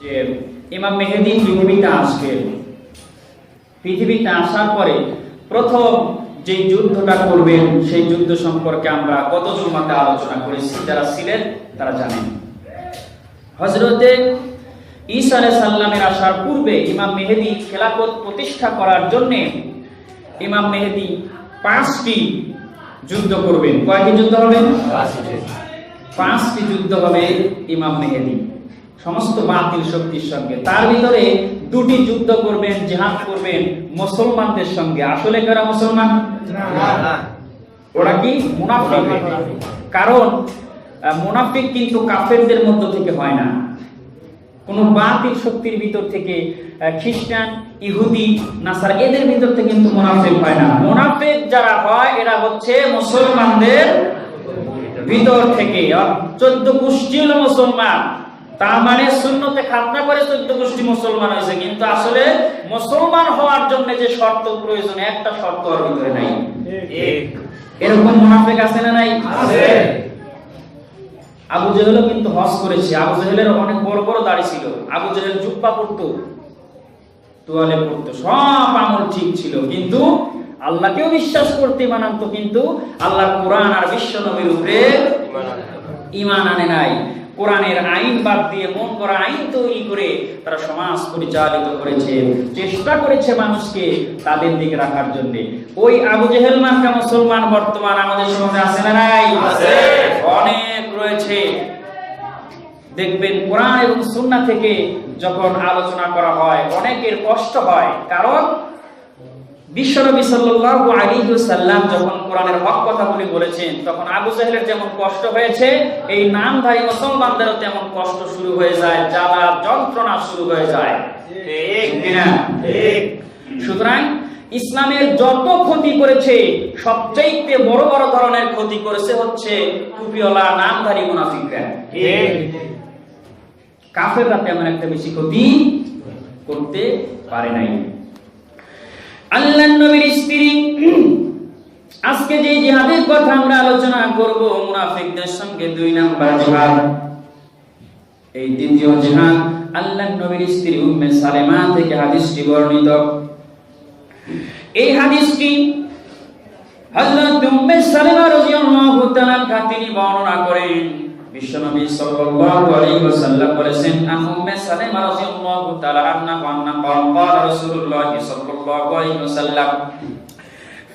যে ইমাম মেহেদি পৃথিবীতে আসবে। পৃথিবীতে আসার পরে প্রথম যে যুদ্ধটা করবেন সেই যুদ্ধ সম্পর্কে আমরা গত জুমাতে আলোচনা করেছি যারা ছিলেন তারা জানেন। হজরতে ঈসা সাল্লামের আসার পূর্বে ইমাম মেহেদি খেলাফত প্রতিষ্ঠা করার জন্য ইমাম মেহেদি পাঁচটি যুদ্ধ করবেন। কয়টি যুদ্ধ হবে? পাঁচটি যুদ্ধ হবে ইমাম মেহেদি। সমস্ত বাতিল শক্তির সঙ্গে। তার ভিতরে দুটি যুদ্ধ করবেন জিহাদ করবেন মুসলমানদের সঙ্গে। আসলে কারা মুসলমান? ওরা কি? মুনাফিক। কারণ মুনাফিক কিন্তু কাফেরদের মধ্য থেকে হয় না। কোন বাতিল শক্তির ভিতর থেকে খ্রিস্টান ইহুদি নাসার এদের ভিতর থেকে কিন্তু মুনাফিক হয় না। মুনাফিক যারা হয় এরা হচ্ছে মুসলমানদের ভিতর থেকে। চোদ্দ গোষ্ঠী হলো মুসলমান। তার মানে শূন্যতে খাতনা করে চোদ্দ গোষ্ঠী মুসলমান হয়েছে কিন্তু আসলে মুসলমান হওয়ার জন্য যে শর্ত প্রয়োজন একটা শর্ত ওর ভিতরে নাই। এরকম মুনাফিক আছে না নাই? আবু জেহেলও কিন্তু হজ করেছে। আবু জেহেলের অনেক বড় বড় দাড়ি ছিল। আবু জেহেল জুব্বা পড়তো তোয়ালে পড়তো সব আমল ঠিক ছিল। কিন্তু আল্লাহকেও বিশ্বাস করতে মানান্ত কিন্তু আল্লাহ কোরআন আর বিশ্ব নবীর উপরে ইমান আনে নাই। কোরআনের আইন বাদ দিয়ে মন করা আইন তৈরি করে তারা সমাজ পরিচালিত করেছে চেষ্টা করেছে মানুষকে তাদের দিকে রাখার জন্য। ওই আবু জেহেল মার্কা মুসলমান বর্তমান আমাদের সমাজে আছে না নাই? আছে। অনেক রয়েছে। দেখবেন কোরআন এবং সুন্না থেকে যখন আলোচনা করা হয় অনেকের কষ্ট হয়। কারণ বিশ্বনবী সাল্লাম যখন কোরআনের হক কথাগুলি বলেছেন, তখন আবু যেমন কষ্ট হয়েছে, এই মুসলমানদেরও তেমন কষ্ট শুরু হয়ে যায় যন্ত্রণা শুরু হয়ে যায়। সুতরাং ইসলামের যত ক্ষতি করেছে, সবচাইতে বড় বড় ধরনের ক্ষতি করেছে হচ্ছে টুপিওয়ালা নামধারী মুনাফিকরা। কাফেররা তেমন একটা বেশি ক্ষতি করতে পারে নাই। আল্লাহ নবীর স্ত্রী। আজকে যে জিহাদের কথা আমরা আলোচনা করব, মুনাফিকদের সঙ্গে দুই নাম্বার জিহাদ। এই দ্বিতীয় জিহাদ আল্লাহ নবীর স্ত্রী উম্মে সালেমা থেকে হাদিসটি বর্ণিত। এই হাদিসটি হযরত উম্মে সালেমা রাদিয়াল্লাহু তাআলা তিনি বর্ণনা করেন। বিশ্বনবী সাল্লাল্লাহু আলাইহি ওয়াসাল্লাম বলেছেন আন উম্মে সালেমা রাদিয়াল্লাহু তাআলা আন্না আন্না ক্বালা রাসূলুল্লাহ সাল্লাল্লাহু আলাইহি ওয়াসাল্লাম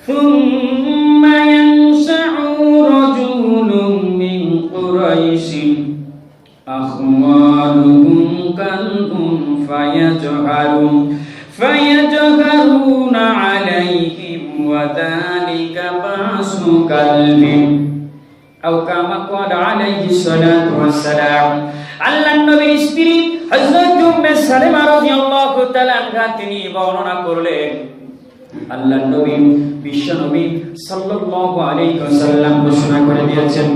ثم ينشأ رجل من قريش أخوالهم كلب فيجهرون فيجهرون عليهم وذلك بأس كلب আও কামা আল্লাহ নবী বিশ্ব নবী সাল্লাল্লাহু আলাইহি ওয়াসাল্লাম ঘোষণা করে দিয়েছেন।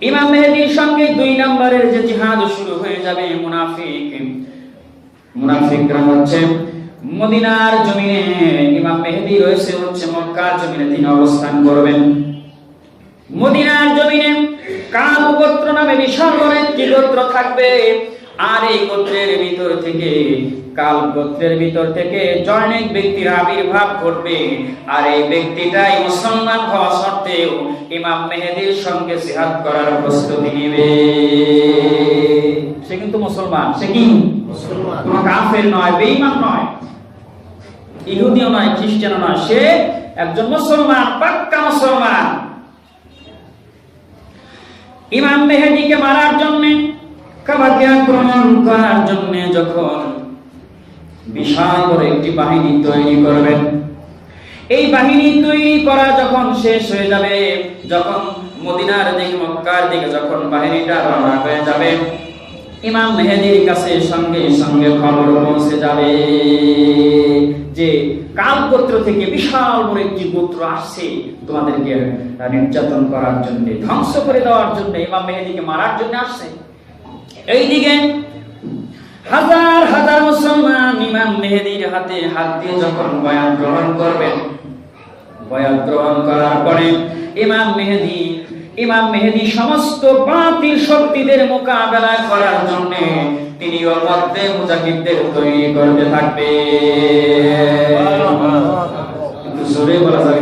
ইমাম সঙ্গে দুই নম্বরের যে জিহাদ শুরু হয়ে যাবে, মুনাফিক, মুনাফিকরা হচ্ছে মদিনার জমিনে। ইমাম মেহেদি রয়েছে হচ্ছে মক্কার জমিনে, তিনি অবস্থান করবেন। মদিনার জমিনে কাল গোত্র নামে বিশাল বড় একটি গোত্র থাকবে। আর এই গোত্রের ভিতর থেকে কাল গোত্রের ভিতর থেকে জনৈক ব্যক্তির আবির্ভাব ঘটবে। আর এই ব্যক্তিটাই মুসলমান হওয়া সত্ত্বেও ইমাম মেহেদির সঙ্গে জিহাদ করার প্রস্তুতি নেবে। সে কিন্তু মুসলমান সে কি? কোনো কাফের নয় বেঈমান নয়। ইহুদিও নয় খ্রিস্টানও নয় সে একজন মুসলমান পাক্কা মুসলমান। ইমাম মেহেদিকে মারার জন্য, কাবাকে আক্রমণ করার জন্য যখন বিশাল বড় একটি বাহিনী তৈরি করবেন এই বাহিনী তৈরি করা যখন শেষ হয়ে যাবে, যখন মদিনার দিকে, মক্কার দিকে যখন বাহিনীটা রওনা হয়ে যাবে ইমাম মেহেদির কাছে সঙ্গে সঙ্গে খবর পৌঁছে যাবে যে কাল গোত্র থেকে বিশাল বড় একটি গোত্র আসছে তোমাদেরকে নির্যাতন করার জন্য, ধ্বংস করে দেওয়ার জন্য, ইমাম মেহেদিকে মারার জন্য আসছে। এইদিকে হাজার হাজার মুসলমান ইমাম মেহেদির হাতে হাত দিয়ে যখন বয়ান গ্রহণ করবেন, বয়ান গ্রহণ করার পরে ইমাম মেহেদি ইমাম মেহেদি সমস্ত বাতিল শক্তিদের মোকাবেলা করার জন্য তিনি ওর মধ্যে মুজাহিদদের তৈরি করতে থাকবে। জোরে বলা যাবে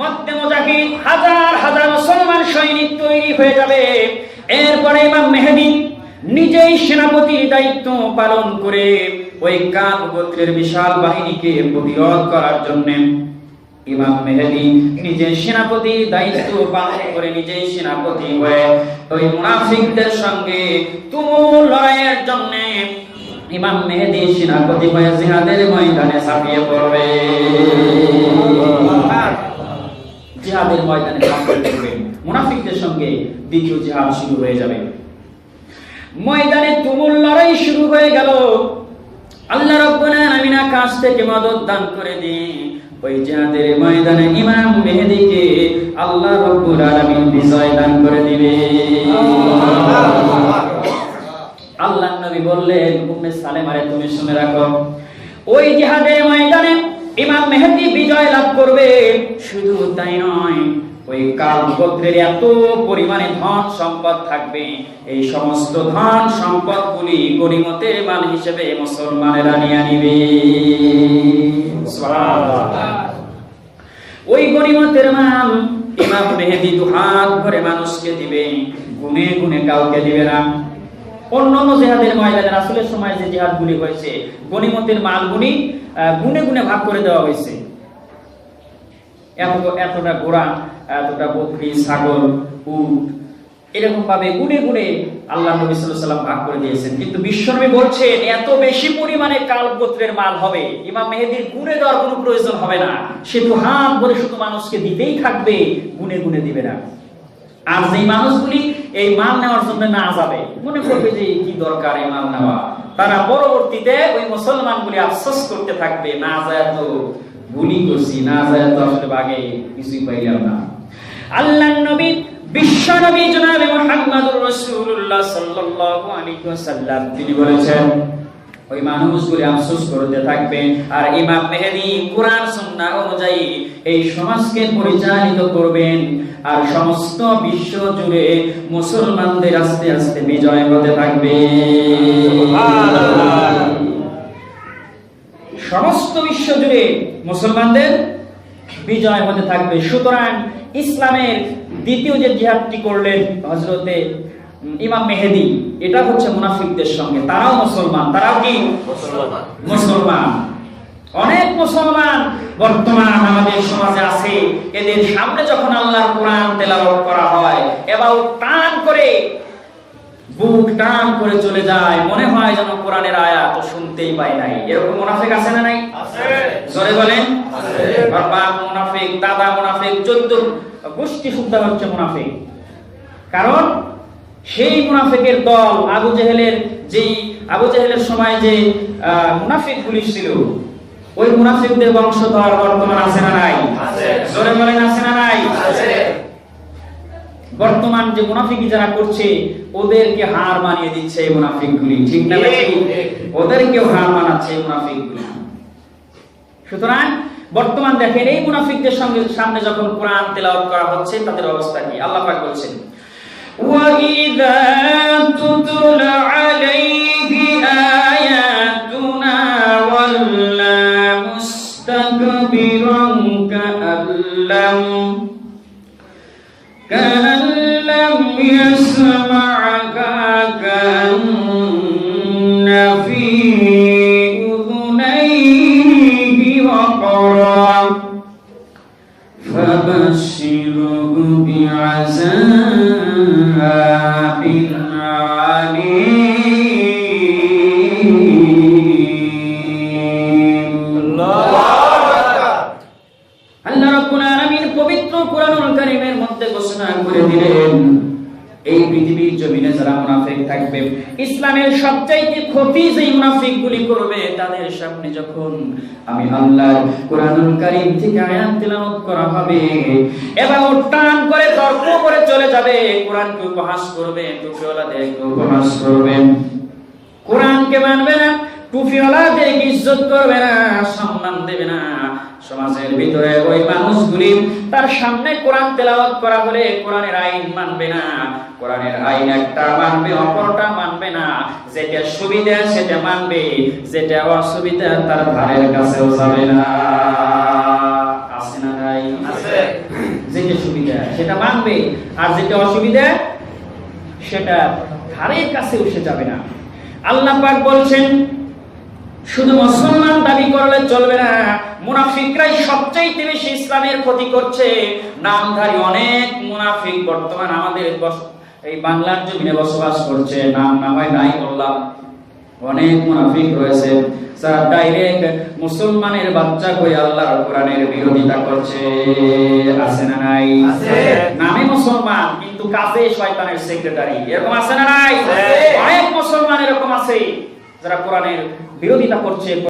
মধ্যে মুজাহিদ হাজার হাজার মুসলমান সৈনিক তৈরি হয়ে যাবে। এরপরে ইমাম মেহেদি নিজেই সেনাপতির দায়িত্ব পালন করে ওই কাব গোত্রের বিশাল বাহিনীকে প্রতিরোধ করার জন্য ইমাম মেহেদি নিজে সেনাপতির দায়িত্ব পালন করে নিজেই সেনাপতি হয়ে। ওই মুনাফিকদের সঙ্গে তুমুল লড়াইয়ের জন্য ইমাম মেহেদি সেনাপতি হয়ে জিহাদের ময়দানে ঝাঁপিয়ে পড়বে। জিহাদের ময়দানে মুনাফিকদের সঙ্গে দ্বিতীয় জিহাদ শুরু হয়ে যাবে। ময়দানে তুমুল লড়াই শুরু হয়ে গেল। আল্লাহ রাব্বুল আলামিন আকাশ থেকে মদদ দান করে দিয়ে ওই জিহাদের ময়দানে ইমাম মেহেদিকে আল্লাহ রব্বুল আলামিন বিজয় দান করে দিবে। আল্লাহ নবী বললেন, উম্মে সালেমারে, তুমি শুনে রাখো, ওই জিহাদের ময়দানে ইমাম মেহেদি বিজয় লাভ করবে। শুধু তাই নয় ওই কাল গোত্রের এত পরিমাণে ধন সম্পদ থাকবে, এই সমস্ত ধন সম্পদগুলি গনিমতের মাল হিসেবে মুসলমানেরা নিয়ে নিবে। ওই গনিমতের মাল ইমাম মেহেদি দু হাত ভরে মানুষকে দিবে, গুনে গুনে কাউকে দিবে না। অন্যান্য জেহাদের ময়দানে সময় যে জিহাদগুলি হয়েছে গনিমতের মালগুলি গুনে গুনে ভাগ করে দেওয়া হয়েছে। এত এতটা ঘোড়া, এতটা বকরি, ছাগল, উট, এরকম ভাবে গুনে গুনে আল্লাহ নবী সাল্লাম ভাগ করে দিয়েছেন। কিন্তু বিশ্বনবী বলছেন, এত বেশি পরিমাণে কাল গোত্রের মাল হবে, ইমাম মেহেদির গুনে দেওয়ার কোনো প্রয়োজন হবে না। সে তো হাত ভরে শুধু মানুষকে দিতেই থাকবে, গুনে গুনে দিবে না। আর যেই মানুষগুলি এই মাল নেওয়ার জন্য না যাবে, মনে করবে যে, কি দরকার এই মাল নেওয়া? তারা পরবর্তীতে ওই মুসলমানগুলি আফসোস করতে থাকবে, না যায় তো ভুলই করছি, না যায় তো আসলে বাগে কিছুই পাইলাম না। আল্লাহ নবী, বিশ্ব নবী রাসূলুল্লাহ সাল্লাল্লাহু আলাইহি ওয়াসাল্লাম। তিনি বলেছেন, ওই আফসোস করতে থাকবে, আর ইমাম মেহেদি কোরআন অনুযায়ী এই সমাজকে পরিচালিত করবেন। আর সমস্ত বিশ্ব জুড়ে মুসলমানদের আস্তে আস্তে বিজয় হতে থাকবে। সমস্ত বিশ্ব জুড়ে মুসলমানদের বিজয় হতে থাকবে। সুতরাং ইসলামের দ্বিতীয় যে জিহাদটি করলেন হজরতে ইমাম মেহেদি এটা হচ্ছে মুনাফিকদের সঙ্গে। তারাও মুসলমান তারাও কি? মুসলমান। অনেক মুসলমান বর্তমান আমাদের সমাজে আছে। এদের সামনে যখন আল্লাহর কোরআন তেলাওয়াত করা হয় এবার টান করে বুক টান করে চলে যায়। মনে হয় যেন কোরআনের আয়াত শুনতেই পাই নাই। এরকম মুনাফিক আছে না নাই? জোরে বলেন। বাপ মুনাফিক দাদা মুনাফিক চোদ্দ গোষ্ঠী শুদ্ধ হচ্ছে মুনাফিক। কারণ সেই মুনাফিকের দল আবু জেহেলের যেই আবু জেহেলের সময় যে মুনাফিক পুলিশ ছিল ওই মুনাফিকদের বংশধর বর্তমান আছে না নাই? জোরে বলেন আছে না নাই? বর্তমান যে মুনাফিকি যারা করছে ওদেরকে হার মানিয়ে দিচ্ছে এই মুনাফিকগুলি। ঠিক না ওদেরকেও হার মানাচ্ছে এই মুনাফিকগুলি। সুতরাং বর্তমান দেখেন এই মুনাফিকদের সঙ্গে সামনে যখন কোরআন তেলাওয়াত করা হচ্ছে তাদের অবস্থা কি? আল্লাহ পাক বলছেন ওয়া ইদা তুতলা فبشره بعذاب. এই পৃথিবীর জমিনে যারা মুনাফিক থাকবে, ইসলামের সবচাইতে ক্ষতি যেই মুনাফিকগুলি করবে, তাদের সামনে যখন আমি আল্লাহর কোরআনুল কারীম থেকে আয়াত তেলাওয়াত করা হবে, এবার টান করে, তর্ক করে চলে যাবে, কোরআনকে উপহাস করবে টুপিওয়ালাদেরকে উপহাস করবে কোরআনকে মানবে না টুপিওয়ালাদের ইজ্জত করবে না সম্মান দেবে না? সমাজের ভিতরে ওই মানুষগুলি তার সামনে কোরআন তেলাওয়াত করা হলে কোরআনের আইন মানবে না। কোরআনের আইন একটা মানবে অপরটা মানবে না। যেটা সুবিধা সেটা মানবে। যেটা অসুবিধা তার ধারের কাছেও যাবে না। আছে না ভাই আছে। যেটা সুবিধা সেটা মানবে। আর যেটা অসুবিধা সেটা ধারের কাছেও সে যাবে না। আল্লাহ পাক বলছেন শুধু মুসলমান দাবি করলে চলবে না। মুনাফিকরাই সবচাইতে বেশি ইসলামের ক্ষতি করছে। নামধারী অনেক মুনাফিক বর্তমান আমাদের এই বাংলার জমিনে বসবাস করছে। নাম না হয় নাই বললাম। অনেক মুনাফিক রয়েছে। যারা ডাইরেক্ট মুসলমানের বাচ্চা হয়ে আল্লাহর কোরআনের বিরোধিতা করছে। আছে না নাই? আছে। নামে মুসলমান কিন্তু কাজে শয়তানের সেক্রেটারি এরকম আছে না নাই? আছে। অনেক মুসলমান এরকম আছে। যারা কোরআনের বিরোধিতা করছে